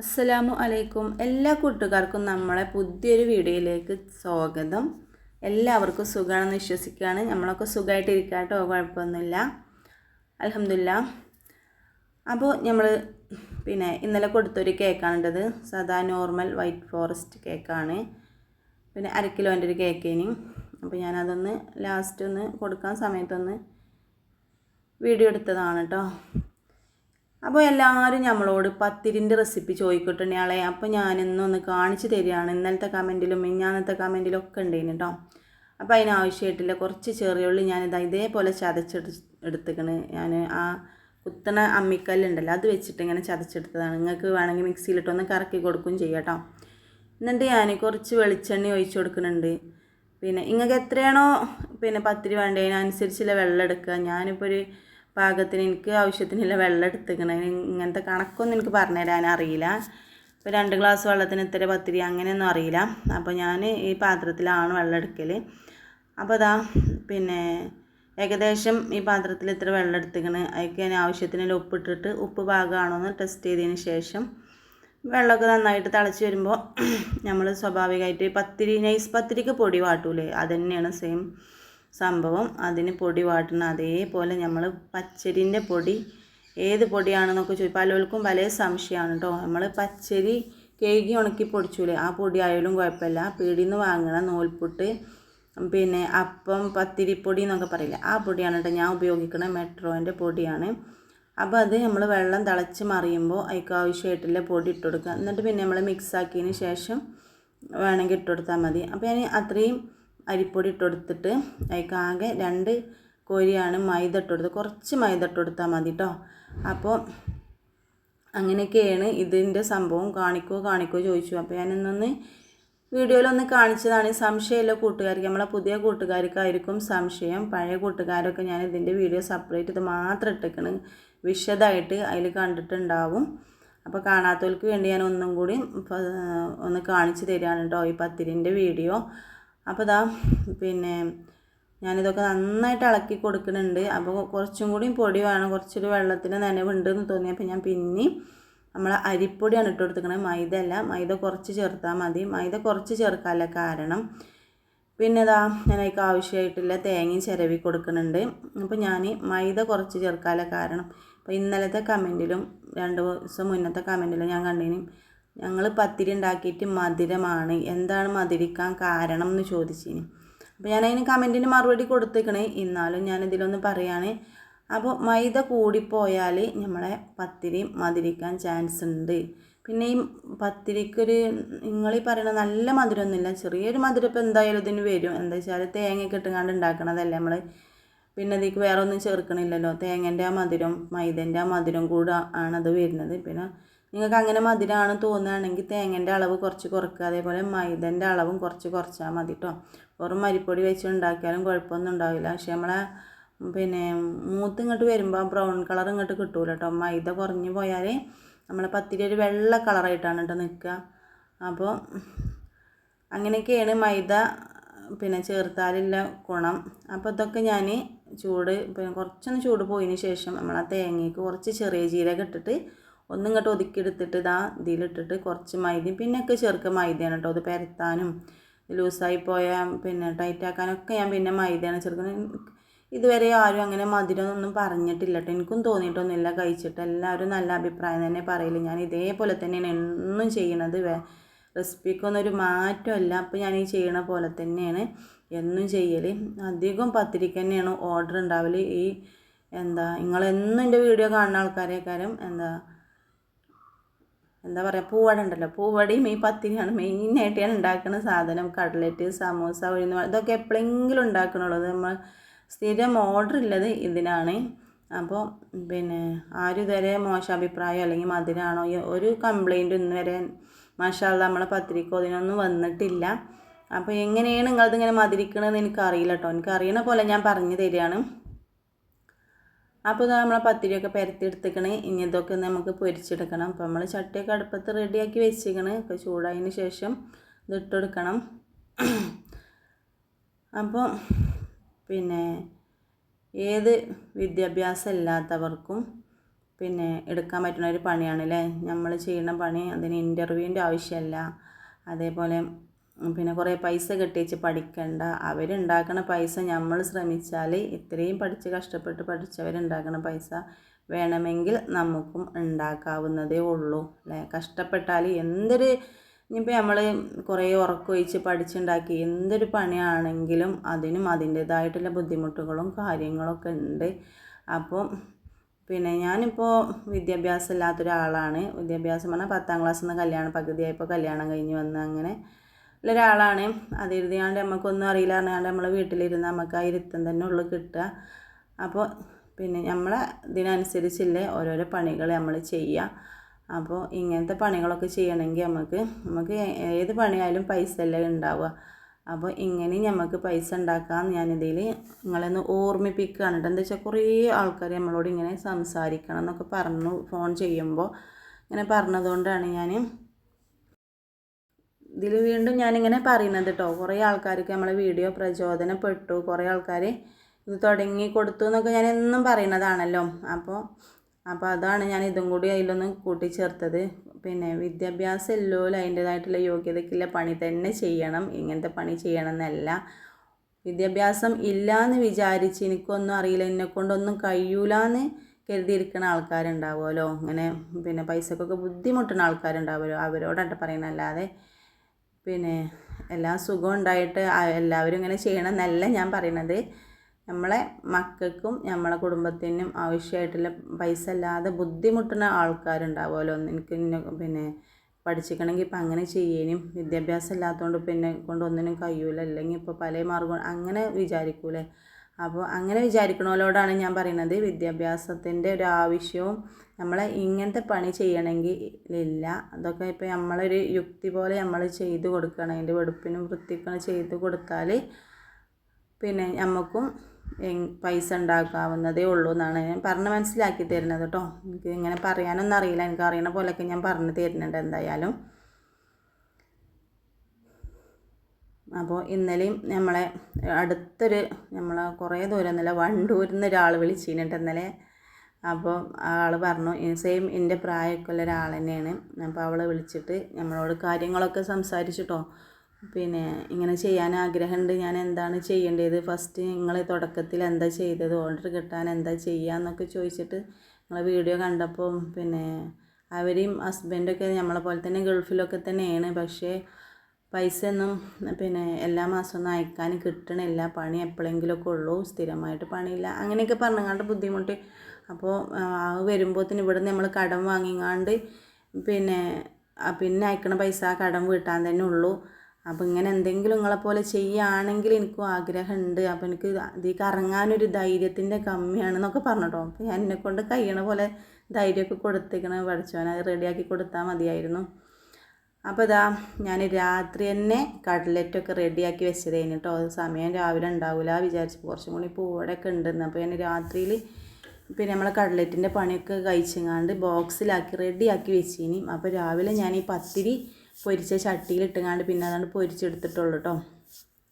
അസ്സലാമു അലൈക്കും. എല്ലാ കൂട്ടുകാർക്കും നമ്മളെ പുതിയൊരു വീഡിയോയിലേക്ക് സ്വാഗതം. എല്ലാവർക്കും സുഖമാണെന്ന് വിശ്വസിക്കുകയാണ്. നമ്മളൊക്കെ സുഖമായിട്ടിരിക്കാട്ടോ കുഴപ്പമൊന്നുമില്ല. അലഹമില്ല അപ്പോൾ നമ്മൾ പിന്നെ ഇന്നലെ കൊടുത്തൊരു കേക്കാണുള്ളത് സദാ നോർമൽ വൈറ്റ് ഫോറസ്റ്റ് കേക്കാണ്. പിന്നെ അര കിലോന്റെ ഒരു കേക്കിനി. അപ്പോൾ ഞാനതൊന്ന് ലാസ്റ്റ് ഒന്ന് കൊടുക്കാൻ സമയത്തൊന്ന് വീഡിയോ എടുത്തതാണ് കേട്ടോ. അപ്പോൾ എല്ലാവരും നമ്മളോട് പത്തിരിന്റെ റെസിപ്പി ചോദിക്കട്ടുണ്ടെയാളെ അപ്പോൾ ഞാനിന്നൊന്ന് കാണിച്ചു തരികയാണ്. ഇന്നലത്തെ കമന്റിലും മിഞ്ഞാന്നത്തെ കമന്റിലും ഒക്കെ ഉണ്ടായിന് കേട്ടോ അപ്പോൾ അതിനാവശ്യമായിട്ടില്ല കുറച്ച് ചെറിയുള്ളി ഞാനിത് ഇതേപോലെ ചതച്ചെടു എടുത്തേക്കണ്. ഞാൻ ആ കുത്തണ അമ്മിക്കല്ലുണ്ടല്ലോ അത് വെച്ചിട്ട് ഇങ്ങനെ ചതച്ചെടുത്തതാണ്. നിങ്ങൾക്ക് വേണമെങ്കിൽ മിക്സിയിലിട്ടൊന്ന് കറക്കി കൊടുക്കുകയും ചെയ്യാം കേട്ടോ എന്നിട്ട് ഞാൻ കുറച്ച് വെളിച്ചെണ്ണ ഒഴിച്ചു കൊടുക്കുന്നുണ്ട് പിന്നെ നിങ്ങൾക്ക് എത്രയാണോ പിന്നെ പത്തിരി വേണ്ടതിനനുസരിച്ചുള്ള വെള്ളം എടുക്കുക ഞാനിപ്പോൾ ഒരു പാകത്തിന് എനിക്ക് ആവശ്യത്തിനുള്ള വെള്ളം എടുത്തേക്കണ. ഇങ്ങനത്തെ കണക്കൊന്നും എനിക്ക് പറഞ്ഞു തരാൻ അറിയില്ല. ഇപ്പോൾ രണ്ട് ഗ്ലാസ് വെള്ളത്തിന് ഇത്ര പത്തിരി അങ്ങനെയൊന്നും അറിയില്ല. അപ്പോൾ ഞാൻ ഈ പാത്രത്തിലാണ് വെള്ളം എടുക്കൽ അപ്പോൾ അതാ പിന്നെ ഏകദേശം ഈ പാത്രത്തിൽ ഇത്ര വെള്ളം എടുത്തിക്കണ്. അതൊക്കെ ഞാൻ ആവശ്യത്തിനുള്ള ഉപ്പിട്ടിട്ട് ഉപ്പ് പാകമാണോ എന്ന് ടെസ്റ്റ് ചെയ്തതിന് ശേഷം വെള്ളമൊക്കെ നന്നായിട്ട് തിളച്ച് വരുമ്പോൾ നമ്മൾ സ്വാഭാവികമായിട്ട് പത്തിരി നൈസ് പത്തിരിക്ക് പൊടി വാട്ടൂലേ? അത് തന്നെയാണ് സെയിം സംഭവം അതിന് പൊടി വാട്ടണം. അതേപോലെ നമ്മൾ പച്ചരിന്റെ പൊടി ഏത് പൊടിയാണെന്നൊക്കെ ചോദിക്കും പലർക്കും പല സംശയമാണ് കേട്ടോ നമ്മൾ പച്ചരി കേകി ഉണക്കി പൊടിച്ചൂലേ? ആ പൊടി ആയാലും കുഴപ്പമില്ല. പീടിയിൽ നിന്ന് വാങ്ങണ നൂൽപുട്ട് പിന്നെ അപ്പം പത്തിരിപ്പൊടി എന്നൊക്കെ പറയില്ല? ആ പൊടിയാണ് കേട്ടോ ഞാൻ ഉപയോഗിക്കുന്ന മെട്രോന്റെ പൊടിയാണ്. അപ്പോൾ അത് നമ്മൾ വെള്ളം തിളച്ച് മറിയുമ്പോൾ അതിക്ക് ആവശ്യമായിട്ടുള്ള പൊടി ഇട്ട് കൊടുക്കുക എന്നിട്ട് പിന്നെ നമ്മൾ മിക്സ് ആക്കിയതിന് ശേഷം വേണമെങ്കിൽ ഇട്ട് കൊടുത്താൽ മതി. അപ്പോൾ ഞാൻ അത്രയും അരിപ്പൊടി ഇട്ട് കൊടുത്തിട്ട് അതിക്ക് ആകെ രണ്ട് കോരിയാണ് മൈദ ഇട്ട് കുറച്ച് മൈദ ഇട്ട് കൊടുത്താൽ മതി കേട്ടോ അപ്പോൾ അങ്ങനെയൊക്കെയാണ് ഇതിന്റെ സംഭവം. കാണിക്കോ കാണിക്കോ ചോദിച്ചു. അപ്പോൾ ഞാൻ ഞാനിന്നൊന്ന് വീഡിയോയിലൊന്ന് കാണിച്ചതാണ്. സംശയമില്ല കൂട്ടുകാർക്ക്. നമ്മളെ പുതിയ കൂട്ടുകാർക്കായിരിക്കും സംശയം. പഴയ കൂട്ടുകാരൊക്കെ ഞാൻ ഇതിന്റെ വീഡിയോ സെപ്പറേറ്റ് ഇത് മാത്രം ഇട്ടേക്കണ്. വിശദമായിട്ട് അതിൽ കണ്ടിട്ടുണ്ടാവും. അപ്പോൾ കാണാത്തവർക്ക് വേണ്ടി ഞാൻ ഒന്നും കൂടി ഒന്ന് കാണിച്ചു തരികയാണ് കേട്ടോ ഈ പത്തിരിന്റെ വീഡിയോ. അപ്പോൾ ഇതാ പിന്നെ ഞാനിതൊക്കെ നന്നായിട്ട് ഇളക്കി കൊടുക്കുന്നുണ്ട്. അപ്പോൾ കുറച്ചും കൂടി പൊടി വേണം. കുറച്ചൊരു വെള്ളത്തിന് നനവുണ്ട് എന്ന് തോന്നിയപ്പോൾ ഞാൻ പിന്നെയും നമ്മൾ അരിപ്പൊടിയാണ് ഇട്ട് കൊടുത്തിരിക്കുന്നത് മൈദ അല്ല. മൈദ കുറച്ച് ചേർത്താൽ മതി. മൈദ കുറച്ച് ചേർക്കാനുള്ള കാരണം പിന്നെ ഇതാ ഞാൻ അതിക്ക് ആവശ്യമായിട്ടുള്ള തേങ്ങയും ചിരവി കൊടുക്കുന്നുണ്ട്. അപ്പോൾ ഞാൻ മൈദ കുറച്ച് ചേർക്കാനുള്ള കാരണം അപ്പോൾ ഇന്നലത്തെ കമന്റിലും രണ്ട് ദിവസം മുന്നത്തെ കമന്റിലും ഞാൻ കണ്ടിന്. ഞങ്ങൾ പത്തിരി ഉണ്ടാക്കിയിട്ട് മധുരമാണ്. എന്താണ് മധുരിക്കാൻ കാരണം എന്ന് ചോദിച്ചിന്. അപ്പോൾ ഞാൻ അതിന് കമന്റിന് മറുപടി കൊടുത്തേക്കണേ. എന്നാലും ഞാനിതിലൊന്ന് പറയാണ്. അപ്പോൾ മൈദ കൂടിപ്പോയാൽ നമ്മളെ പത്തിരി മധുരിക്കാൻ ചാൻസ് ഉണ്ട്. പിന്നെ ഈ പത്തിരിക്കൊരു നിങ്ങൾ ഈ പറയുന്ന നല്ല മധുരമൊന്നുമില്ല ചെറിയൊരു മധുരം ഇപ്പോൾ എന്തായാലും ഇതിന് വരും. എന്താ വെച്ചാൽ തേങ്ങയൊക്കെ ഇട്ടുകൊണ്ട് ഉണ്ടാക്കണതല്ലേ നമ്മൾ പിന്നെ അതിലേക്ക് വേറെ ഒന്നും ചേർക്കണില്ലല്ലോ. തേങ്ങന്റെ ആ മധുരം മൈദന്റെ ആ മധുരം കൂടെ ആണത് വരുന്നത്. പിന്നെ നിങ്ങൾക്ക് അങ്ങനെ മധുരമാണ് തോന്നുകയാണെങ്കിൽ തേങ്ങന്റെ അളവ് കുറച്ച് കുറക്കുക. അതേപോലെ മൈദന്റെ അളവും കുറച്ച് കുറച്ചാൽ മതി കേട്ടോ വെറും മരിപ്പൊടി വെച്ച് ഉണ്ടാക്കിയാലും കുഴപ്പമൊന്നും ഉണ്ടാവില്ല. പക്ഷെ നമ്മളെ പിന്നെ മൂത്ത് ഇങ്ങോട്ട് വരുമ്പോൾ ബ്രൗൺ കളർ ഇങ്ങോട്ട് കിട്ടൂല കേട്ടോ മൈദ കുറഞ്ഞു പോയാൽ നമ്മളെ പത്തിരി ഒരു വെള്ള കളറായിട്ടാണ് കേട്ടോ നിൽക്കുക. അപ്പോൾ അങ്ങനെയൊക്കെയാണ് മൈദ പിന്നെ ചേർത്താലില്ല ഗുണം. അപ്പോൾ ഇതൊക്കെ ഞാൻ ചൂട് പിന്നെ കുറച്ചൊന്ന് ചൂട് പോയതിന് ശേഷം നമ്മൾ ആ തേങ്ങയ്ക്ക് കുറച്ച് ചെറിയ ജീരകം ഇട്ടിട്ട് ഒന്നും ഇങ്ങോട്ട് ഒതുക്കിയെടുത്തിട്ട് ഇതാ ഇതിലിട്ടിട്ട് കുറച്ച് മൈദയും പിന്നെയൊക്കെ ചെറുക്ക മൈദയാണ് കേട്ടോ. അത് പരത്താനും ലൂസായി പോയാൽ പിന്നെ ടൈറ്റാക്കാനൊക്കെ ഞാൻ പിന്നെ മൈദയാണ് ചെറുക്കുന്നത് ഇതുവരെ ആരും അങ്ങനെ മധുരമൊന്നും പറഞ്ഞിട്ടില്ല കേട്ടോ. എനിക്കും തോന്നിയിട്ടൊന്നുമില്ല. കഴിച്ചിട്ട് എല്ലാവരും നല്ല അഭിപ്രായം തന്നെ പറയില്ല ഞാൻ ഇതേപോലെ തന്നെയാണ് എന്നും ചെയ്യണത്. റെസിപ്പിക്കൊന്നും ഒരു മാറ്റമല്ല. അപ്പോൾ ഞാൻ ഈ ചെയ്യണ പോലെ തന്നെയാണ് എന്നും ചെയ്യൽ അധികം പത്തിരിക്ക തന്നെയാണ് ഓർഡർ ഉണ്ടാവൽ ഈ എന്താ നിങ്ങളെന്നും എന്റെ വീഡിയോ കാണുന്ന ആൾക്കാരെക്കാരും എന്താ എന്താ പറയുക പൂവട ഉണ്ടല്ലോ പൂവടയും ഈ പത്തിരിയാണ് മെയിനായിട്ട് ഞാൻ ഉണ്ടാക്കുന്ന സാധനം. കട്ലറ്റ് സമോസ ഉഴുന്ന ഇതൊക്കെ എപ്പോഴെങ്കിലും ഉണ്ടാക്കണുള്ളൂ. നമ്മൾ സ്ഥിരം ഓർഡർ ഉള്ളത് ഇതിനാണ്. അപ്പോൾ പിന്നെ ആരും ഇതുവരെ മോശം അഭിപ്രായം അല്ലെങ്കിൽ മധുരമാണോ ഒരു കംപ്ലൈന്റ് ഇന്ന് വരെ മാഷാള്ള നമ്മളെ പത്രിക്കോ അതിനൊന്നും വന്നിട്ടില്ല. അപ്പോൾ എങ്ങനെയാണ് നിങ്ങളിതിങ്ങനെ മധുരിക്കണമെന്ന് എനിക്കറിയില്ല കേട്ടോ എനിക്കറിയണ പോലെ ഞാൻ പറഞ്ഞു തരികയാണ്. അപ്പോൾ ഇത് നമ്മളെ പത്തിരിയൊക്കെ പരത്തിയെടുത്തേക്കണേ. ഇനി ഇതൊക്കെ നമുക്ക് പൊരിച്ചെടുക്കണം. അപ്പോൾ നമ്മൾ ചട്ടിയൊക്കെ അടുപ്പത്ത് റെഡിയാക്കി വെച്ചേക്കണ് ഇപ്പോൾ ചൂടായതിന് ശേഷം ഇതിട്ട് ഇട്ടെടുക്കണം. അപ്പോൾ പിന്നെ ഏത് വിദ്യാഭ്യാസം ഇല്ലാത്തവർക്കും പിന്നെ എടുക്കാൻ പറ്റുന്ന ഒരു പണിയാണല്ലേ? നമ്മൾ ചെയ്യുന്ന പണി അതിന് ഇന്റർവ്യൂവിന്റെ ആവശ്യമല്ല. അതേപോലെ പിന്നെ കുറേ പൈസ കെട്ടിച്ച് പഠിക്കണ്ട. അവരുണ്ടാക്കുന്ന പൈസ നമ്മൾ ശ്രമിച്ചാൽ ഇത്രയും പഠിച്ച് കഷ്ടപ്പെട്ട് പഠിച്ചവരുണ്ടാക്കുന്ന പൈസ വേണമെങ്കിൽ നമുക്കും ഉണ്ടാക്കാവുന്നതേ ഉള്ളൂ അല്ലേ? കഷ്ടപ്പെട്ടാൽ എന്തൊരു ഇനിയിപ്പോൾ നമ്മൾ കുറേ ഉറക്കമൊഴിച്ച് പഠിച്ചുണ്ടാക്കി എന്തൊരു പണിയാണെങ്കിലും അതിനും അതിന്റേതായിട്ടുള്ള ബുദ്ധിമുട്ടുകളും കാര്യങ്ങളൊക്കെ ഉണ്ട്. അപ്പോൾ പിന്നെ ഞാനിപ്പോൾ വിദ്യാഭ്യാസം ഇല്ലാത്തൊരാളാണ്. വിദ്യാഭ്യാസം പറഞ്ഞാൽ പത്താം ക്ലാസ്സിൽ നിന്ന് കല്യാണം പകുതിയായപ്പോൾ കല്യാണം കഴിഞ്ഞ് വന്ന് അങ്ങനെ ഉള്ള ഒരാളാണ് അത് എഴുതിയാണ്ട് നമുക്കൊന്നും അറിയില്ല പറഞ്ഞാണ്ട് നമ്മളെ വീട്ടിലിരുന്ന് നമുക്ക് ആ ഇരുത്തം തന്നെ ഉള്ളു കിട്ടുക. അപ്പോൾ പിന്നെ നമ്മളെ ഇതിനനുസരിച്ചില്ലേ ഓരോരോ പണികൾ നമ്മൾ ചെയ്യുക. അപ്പോൾ ഇങ്ങനത്തെ പണികളൊക്കെ ചെയ്യണമെങ്കിൽ നമുക്ക് നമുക്ക് ഏത് പണിയായാലും പൈസ അല്ലേ ഉണ്ടാവുക. അപ്പോൾ ഇങ്ങനെ നമുക്ക് പൈസ ഉണ്ടാക്കാമെന്ന് ഞാനിതിൽ നിങ്ങളെന്ന് ഓർമ്മിപ്പിക്കുകയാണ് കേട്ടോ. എന്താ വെച്ചാൽ കുറേ ആൾക്കാർ നമ്മളോട് ഇങ്ങനെ സംസാരിക്കണം എന്നൊക്കെ പറഞ്ഞു ഫോൺ ചെയ്യുമ്പോൾ ഇങ്ങനെ പറഞ്ഞതുകൊണ്ടാണ് ഞാൻ ഇതിൽ വീണ്ടും ഞാനിങ്ങനെ പറയുന്നത് കേട്ടോ കുറേ ആൾക്കാർക്ക് നമ്മളെ വീഡിയോ പ്രചോദനപ്പെട്ടു. കുറേ ആൾക്കാർ ഇത് തുടങ്ങി കൊടുത്തു എന്നൊക്കെ ഞാൻ എന്നും പറയുന്നതാണല്ലോ. അപ്പോൾ അപ്പോൾ അതാണ് ഞാൻ ഇതും കൂടി അതിലൊന്ന് കൂട്ടിച്ചേർത്തത്. പിന്നെ വിദ്യാഭ്യാസം ഇല്ലോലും അതിന്റേതായിട്ടുള്ള യോഗ്യതയ്ക്കുള്ള പണി തന്നെ ചെയ്യണം. ഇങ്ങനത്തെ പണി ചെയ്യണം എന്നല്ല വിദ്യാഭ്യാസം ഇല്ല എന്ന് വിചാരിച്ച് എനിക്കൊന്നും അറിയില്ല. എന്നെ കൊണ്ടൊന്നും കഴിയൂലെന്ന് കരുതിയിരിക്കുന്ന ആൾക്കാരുണ്ടാവുമല്ലോ. ഇങ്ങനെ പിന്നെ പൈസക്കൊക്കെ ബുദ്ധിമുട്ടുന്ന ആൾക്കാരുണ്ടാവുമല്ലോ. അവരോടായിട്ട് പറയുന്നതല്ലാതെ പിന്നെ എല്ലാ സുഖം ഉണ്ടായിട്ട് എല്ലാവരും ഇങ്ങനെ ചെയ്യണം എന്നല്ല ഞാൻ പറയണത്. നമ്മളെ മക്കൾക്കും നമ്മളെ കുടുംബത്തിനും ആവശ്യമായിട്ടുള്ള പൈസ അല്ലാതെ ബുദ്ധിമുട്ടുന്ന ആൾക്കാരുണ്ടാവുമല്ലോ. എനിക്ക് പിന്നെ പഠിച്ചിക്കണമെങ്കിൽ ഇപ്പം അങ്ങനെ ചെയ്യാനും വിദ്യാഭ്യാസം ഇല്ലാത്തതുകൊണ്ട് പിന്നെ കൊണ്ടൊന്നിനും കഴിയൂല. അല്ലെങ്കിൽ ഇപ്പോൾ പല മാർഗം അങ്ങനെ വിചാരിക്കൂലേ. അപ്പോൾ അങ്ങനെ വിചാരിക്കണവരോടാണ് ഞാൻ പറയുന്നത് വിദ്യാഭ്യാസത്തിന്റെ ഒരു ആവശ്യവും നമ്മൾ ഇങ്ങനത്തെ പണി ചെയ്യണമെങ്കിൽ ഇല്ല അതൊക്കെ ഇപ്പോൾ നമ്മളൊരു യുക്തി പോലെ നമ്മൾ ചെയ്ത് കൊടുക്കണം. അതിന്റെ വെടുപ്പിനും വൃത്തിക്കും ചെയ്ത് കൊടുത്താൽ പിന്നെ നമുക്കും പൈസ ഉണ്ടാക്കാവുന്നതേ ഉള്ളൂ എന്നാണ് ഞാൻ പറഞ്ഞ് മനസ്സിലാക്കി തരുന്നത് കേട്ടോ. എനിക്ക് ഇങ്ങനെ പറയാനൊന്നും അറിയില്ല. എനിക്ക് അറിയണ പോലെയൊക്കെ ഞാൻ പറഞ്ഞു തരുന്നുണ്ട് എന്തായാലും. അപ്പോൾ ഇന്നലെയും നമ്മളെ അടുത്തൊരു നമ്മളെ കുറേ ദൂരം ഇന്നലെ വണ്ടൂരിൽ നിന്ന് ഒരാൾ വിളിച്ചിട്ടുണ്ട് ഇന്നലെ. അപ്പോൾ ആൾ പറഞ്ഞു സെയിം എന്റെ പ്രായമൊക്കെ ഉള്ള ഒരാൾ തന്നെയാണ്. അപ്പോൾ അവൾ വിളിച്ചിട്ട് നമ്മളോട് കാര്യങ്ങളൊക്കെ സംസാരിച്ചിട്ടോ. പിന്നെ ഇങ്ങനെ ചെയ്യാൻ ആഗ്രഹമുണ്ട് ഞാൻ എന്താണ് ചെയ്യേണ്ടത്? ഫസ്റ്റ് നിങ്ങൾ തുടക്കത്തിൽ എന്താ ചെയ്തത്? ഓർഡർ കിട്ടാൻ എന്താ ചെയ്യുക എന്നൊക്കെ ചോദിച്ചിട്ട് നിങ്ങൾ വീഡിയോ കണ്ടപ്പോൾ പിന്നെ അവരെയും ഹസ്ബൻഡൊക്കെ നമ്മളെ പോലെ തന്നെ ഗൾഫിലൊക്കെ തന്നെയാണ്. പക്ഷേ പൈസ ഒന്നും പിന്നെ എല്ലാ മാസമൊന്നും അയക്കാൻ കിട്ടണില്ല പണി എപ്പോഴെങ്കിലുമൊക്കെ ഉള്ളൂ സ്ഥിരമായിട്ട് പണിയില്ല. അങ്ങനെയൊക്കെ പറഞ്ഞങ്ങാണ്ട് ബുദ്ധിമുട്ട്. അപ്പോൾ വരുമ്പോഴത്തേന് ഇവിടെ നമ്മൾ കടം വാങ്ങിങ്ങാണ്ട് പിന്നെ പിന്നെ അയക്കണ പൈസ കടം വീട്ടാൻ തന്നെ ഉള്ളൂ. അപ്പോൾ ഇങ്ങനെ എന്തെങ്കിലും നിങ്ങളെപ്പോലെ ചെയ്യുകയാണെങ്കിൽ എനിക്കും ആഗ്രഹമുണ്ട്. അപ്പോൾ എനിക്ക് ഇതിലേക്ക് ഇറങ്ങാനൊരു ധൈര്യത്തിന്റെ കമ്മിയാണെന്നൊക്കെ പറഞ്ഞിട്ടോ. അപ്പോൾ എന്നെക്കൊണ്ട് കഴിയണ പോലെ ധൈര്യമൊക്കെ കൊടുത്തേക്കണ. പഠിച്ചോനെ അത് റെഡിയാക്കി കൊടുത്താൽ മതിയായിരുന്നു. അപ്പോൾ ഇതാ ഞാൻ രാത്രി തന്നെ കട്ലറ്റൊക്കെ റെഡിയാക്കി വെച്ചത് കഴിഞ്ഞിട്ടോ അത് സമയം രാവിലെ ഉണ്ടാവില്ല വിചാരിച്ചു. കുറച്ചും കൂടി പൂവടൊക്കെ ഉണ്ടെന്ന്. അപ്പോൾ ഞാൻ രാത്രിയിൽ പിന്നെ നമ്മളെ കട്ലറ്റിന്റെ പണിയൊക്കെ കഴിച്ചെങ്ങാണ്ട് ബോക്സിലാക്കി റെഡിയാക്കി വെച്ചിനി. അപ്പോൾ രാവിലെ ഞാൻ ഈ പത്തിരി പൊരിച്ച ചട്ടിയിലിട്ടുങ്ങാണ്ട് പിന്നെ അതാണ് പൊരിച്ചെടുത്തിട്ടുള്ളൂ കേട്ടോ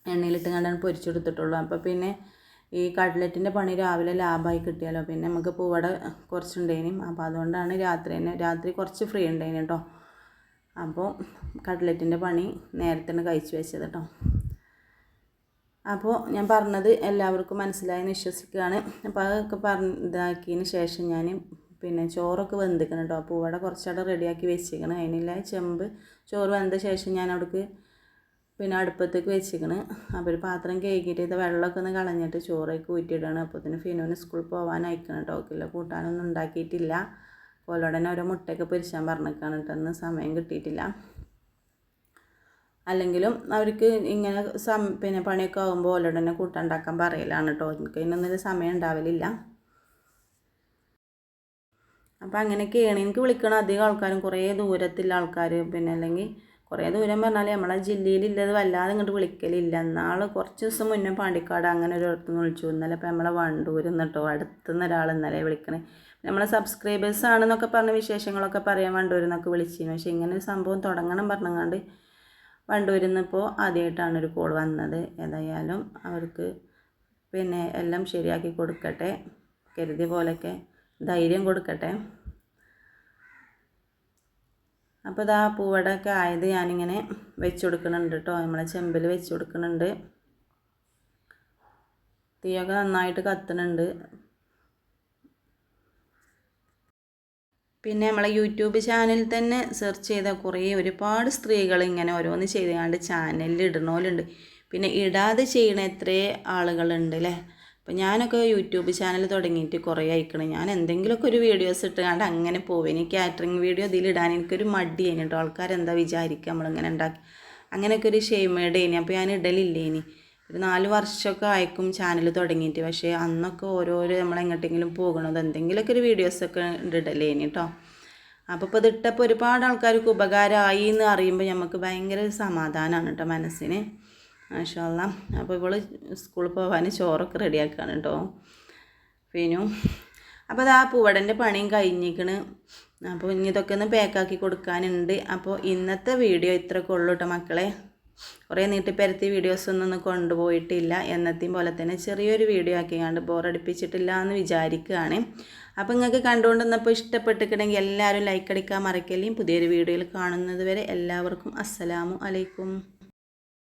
എണ്ണയിലിട്ടുങ്ങാണ്ടാണ് പൊരിച്ചെടുത്തിട്ടുള്ളൂ. അപ്പോൾ പിന്നെ ഈ കട്ലറ്റിന്റെ പണി രാവിലെ ലാഭമായി കിട്ടിയാലോ? പിന്നെ നമുക്ക് പൂവട കുറച്ചുണ്ടേനും. അപ്പോൾ അതുകൊണ്ടാണ് രാത്രി തന്നെ രാത്രി കുറച്ച് ഫ്രീ ഉണ്ടായിന് കേട്ടോ അപ്പോൾ കട്ട്ലെറ്റിന്റെ പണി നേരത്തെ തന്നെ കഴിച്ചു വെച്ചത് കേട്ടോ. അപ്പോൾ ഞാൻ പറഞ്ഞത് എല്ലാവർക്കും മനസ്സിലായെന്ന് വിശ്വസിക്കുകയാണ്. അപ്പോൾ അതൊക്കെ പറഞ്ഞ് ഇതാക്കിയതിന് ശേഷം ഞാൻ പിന്നെ ചോറൊക്കെ വെന്തിക്കണം കേട്ടോ. അപ്പോൾ ഇവിടെ കുറച്ചവിടെ റെഡിയാക്കി വെച്ചിരിക്കണം. അതിനുള്ള ചെമ്പ് ചോറ് വെന്ത ശേഷം ഞാൻ അവിടേക്ക് പിന്നെ അടുപ്പത്തേക്ക് വെച്ചിരിക്കണ്. അപ്പോൾ ഒരു പാത്രം കേക്കിയിട്ട് ഇത് വെള്ളമൊക്കെ ഒന്ന് കളഞ്ഞിട്ട് ചോറൊക്കെ ഊറ്റിയിടണം. അപ്പോൾ തന്നെ ഫിനോന് സ്കൂളിൽ പോകാൻ അയക്കണം കേട്ടോ. കില്ല കൂട്ടാനൊന്നും ഉണ്ടാക്കിയിട്ടില്ല. കോലോടനെ ഓരോ മുട്ടയൊക്കെ പൊരിച്ചാൻ പറഞ്ഞേക്കാണ് കേട്ടോ. സമയം കിട്ടിയിട്ടില്ല. അല്ലെങ്കിലും അവർക്ക് ഇങ്ങനെ സം പിന്നെ പണിയൊക്കെ ആകുമ്പോൾ ഓലോടനെ കൂട്ടാണ്ടാക്കാൻ പറയലാണ് കേട്ടോ. എനിക്ക് ഇതിനൊന്നും സമയം ഉണ്ടാവലില്ല. അപ്പോൾ അങ്ങനെയൊക്കെയാണ്. എനിക്ക് വിളിക്കണം അധികം ആൾക്കാരും കുറേ ദൂരത്തുള്ള ആൾക്കാർ പിന്നെ അല്ലെങ്കിൽ കുറേ ദൂരം പറഞ്ഞാൽ നമ്മളെ ജില്ലയിലുള്ളത് വല്ലാതെ ഇങ്ങോട്ട് വിളിക്കലില്ല. എന്നാൽ കുറച്ച് ദിവസം മുന്നേ പാണ്ടിക്കാട് അങ്ങനെ ഒരു നിന്ന് വിളിച്ചു. ഇന്നലെ ഇപ്പോൾ നമ്മളെ വണ്ടൂരിൽ നിന്നിട്ടോ അടുത്തുനിന്ന് ഒരാൾ ഇന്നലെ വിളിക്കണേ. നമ്മളെ സബ്സ്ക്രൈബേഴ്സ് ആണെന്നൊക്കെ പറഞ്ഞ് വിശേഷങ്ങളൊക്കെ പറയാൻ വണ്ടൂരിൽ നിന്നൊക്കെ വിളിച്ചിരുന്നു പക്ഷേ ഇങ്ങനെ ഒരു സംഭവം തുടങ്ങണം പറഞ്ഞങ്ങാണ്ട് വണ്ടൂരിൽ നിന്നിപ്പോൾ ആദ്യമായിട്ടാണ് ഒരു കോൾ വന്നത്. ഏതായാലും അവർക്ക് പിന്നെ എല്ലാം ശരിയാക്കി കൊടുക്കട്ടെ. കരുതിയ പോലെയൊക്കെ ധൈര്യം കൊടുക്കട്ടെ. അപ്പോൾ ഇതാ പൂവടൊക്കെ ആയത് ഞാനിങ്ങനെ വെച്ച് കൊടുക്കുന്നുണ്ട് കേട്ടോ നമ്മളെ ചെമ്പിൽ വെച്ച് കൊടുക്കുന്നുണ്ട് തീയൊക്കെ നന്നായിട്ട് കത്തുന്നുണ്ട് പിന്നെ നമ്മളെ യൂട്യൂബ് ചാനലിൽ തന്നെ സെർച്ച് ചെയ്ത കുറേ ഒരുപാട് സ്ത്രീകൾ ഇങ്ങനെ ഓരോന്ന് ചെയ്തുകൊണ്ട് ചാനലിൽ ഇടണോലുണ്ട് പിന്നെ ഇടാതെ ചെയ്യണ എത്രേ ആളുകളുണ്ട് അല്ലേ അപ്പോൾ ഞാനൊക്കെ യൂട്യൂബ് ചാനൽ തുടങ്ങിയിട്ട് കുറേ അയക്കണം ഞാൻ എന്തെങ്കിലുമൊക്കെ ഒരു വീഡിയോസ് ഇട്ടുകൊണ്ട് അങ്ങനെ പോവും. എനിക്ക് കാറ്ററിങ് വീഡിയോ ഇതിലിടാൻ എനിക്കൊരു മടി കേട്ടോ ആൾക്കാരെന്താ വിചാരിക്കുക നമ്മളിങ്ങനെ ഉണ്ടാക്കി അങ്ങനെയൊക്കെ ഒരു ഷെയ്മേഡ് ഇനി അപ്പോൾ ഞാൻ ഇടലില്ലേ ഇനി ഒരു നാല് വർഷമൊക്കെ ആയിക്കും ചാനൽ തുടങ്ങിയിട്ട്. പക്ഷേ അന്നൊക്കെ ഓരോരോ നമ്മൾ നമ്മളെങ്ങോട്ടെങ്കിലും പോകണത് എന്തെങ്കിലുമൊക്കെ ഒരു വീഡിയോസൊക്കെ ഇടലേ ഇനി കേട്ടോ അപ്പോൾ ഇപ്പോൾ ഇതിട്ടപ്പോൾ ഒരുപാട് ആൾക്കാർക്ക് ഉപകാരമായി എന്ന് അറിയുമ്പോൾ നമുക്ക് ഭയങ്കര ഒരു സമാധാനമാണ് കേട്ടോ മനസ്സിന്. മാഷല്ല അപ്പോൾ ഇവൾ സ്കൂളിൽ പോകാൻ ചോറൊക്കെ റെഡിയാക്കുകയാണ് കേട്ടോ പിന്നു അപ്പോൾ അത് ആ പൂവടന്റെ പണിയും കഴിഞ്ഞിരിക്കണ് അപ്പോൾ ഇനി ഇതൊക്കെ ഒന്ന് പാക്കാക്കി കൊടുക്കാനുണ്ട്. അപ്പോൾ ഇന്നത്തെ വീഡിയോ ഇത്രയൊക്കെ ഉള്ളൂ കേട്ടോ മക്കളെ. കുറേ നീട്ടിപ്പരത്തി വീഡിയോസൊന്നും കൊണ്ടുപോയിട്ടില്ല. എന്നത്തെയും പോലെ തന്നെ ചെറിയൊരു വീഡിയോ ആക്കി ആക്കിയാണ്ട് ബോറടിപ്പിച്ചിട്ടില്ല എന്ന് വിചാരിക്കുകയാണ്. അപ്പോൾ നിങ്ങൾക്ക് കണ്ടുകൊണ്ടിരുന്നപ്പോൾ ഇഷ്ടപ്പെട്ടിട്ടുണ്ടെങ്കിൽ എല്ലാവരും ലൈക്ക് അടിക്കാൻ മറക്കല്ലേ പുതിയൊരു വീഡിയോയിൽ കാണുന്നത് വരെ എല്ലാവർക്കും അസ്സലാമു അലൈക്കും.